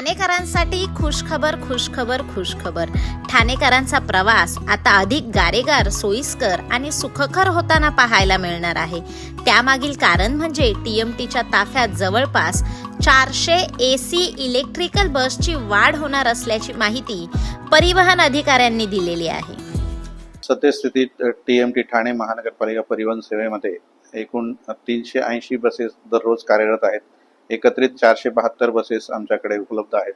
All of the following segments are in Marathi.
ठाणेकरांसाठी खुशखबर खुशखबर खुशखबर. ठाणेकरांचा प्रवास आता अधिक गारेगार सोयीस्कर आणि सुखकर होताना पाहायला मिळणार आहे. त्यामागील कारण म्हणजे टीएमटीच्या ताफ्यात जवळपास चारशे ए सी इलेक्ट्रिकल बसची वाढ होणार असल्याची माहिती परिवहन अधिकाऱ्यांनी दिलेली आहे. सद्यस्थितीत टी एम टी ठाणे महानगरपालिका परिवहन सेवेमध्ये एकूण तीनशे ऐंशी बसेस दररोज कार्यरत आहेत. एकत्रित चारशे बहात्तर बसेस आमच्याकडे उपलब्ध आहेत.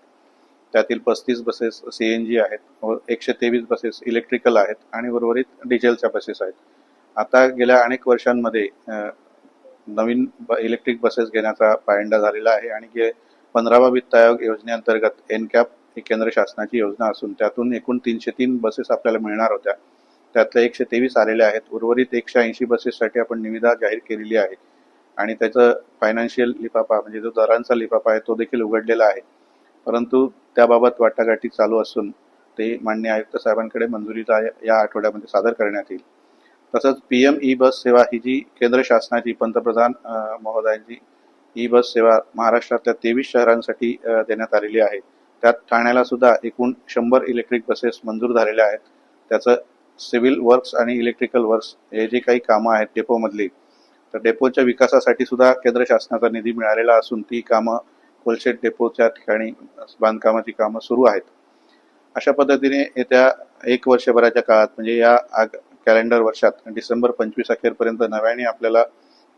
त्यातील पस्तीस बसेस सी एन जी आहेत व एकशे तेवीस बसेस इलेक्ट्रिकल आहेत आणि उर्वरित डिझेलच्या बसेस आहेत. आता गेल्या अनेक वर्षांमध्ये नवीन ब- इलेक्ट्रिक बसेस घेण्याचा पायंडा झालेला आहे आणि गे पंधरावा वित्त आयोग योजनेअंतर्गत एन कॅप ही केंद्र शासनाची योजना असून त्यातून एकूण तीनशे तीन बसेस आपल्याला मिळणार होत्या. त्यातल्या एकशे तेवीस आलेल्या आहेत. उर्वरित एकशे ऐंशी बसेससाठी आपण निविदा जाहीर केलेली आहे. आणि त्याचं फायनान्शियल लिफाफा म्हणजे जो दरांचा लिफाफा आहे तो देखील उघडलेला आहे. परंतु त्याबाबत वाटाघाटी चालू असून ते मान्य आयुक्त साहेबांकडे मंजुरीचा या आठवड्यामध्ये सादर करण्यात येईल. तसंच पी एम ई बस सेवा ही जी केंद्र शासनाची पंतप्रधान महोदयांची ई बस सेवा महाराष्ट्रातल्या तेवीस शहरांसाठी देण्यात आलेली आहे. त्यात ठाण्याला सुद्धा एकूण शंभर इलेक्ट्रिक बसेस मंजूर झालेल्या आहेत. त्याचं सिव्हिल वर्क्स आणि इलेक्ट्रिकल वर्क्स हे जे काही कामं आहेत डेपोमधली तर डेपोच्या विकासासाठी सुद्धा केंद्र शासनाचा निधी मिळालेला असून ती कामं कोलशेट डेपोच्या ठिकाणी बांधकामाची कामं सुरू आहेत. अशा पद्धतीने येत्या एक वर्षभराच्या काळात म्हणजे या आग कॅलेंडर वर्षात डिसेंबर पंचवीस अखेरपर्यंत नव्याने आपल्याला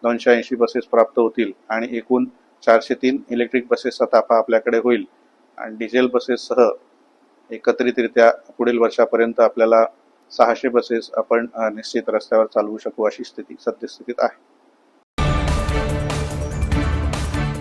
दोनशे ऐंशी बसेस प्राप्त होतील आणि एकूण चारशे तीन इलेक्ट्रिक बसेसचा ताफा आपल्याकडे होईल. आणि डिझेल बसेससह एकत्रितरित्या पुढील वर्षापर्यंत आपल्याला सहाशे बसेस आपण निश्चित रस्त्यावर चालवू शकू अशी स्थिती सद्यस्थितीत आहे.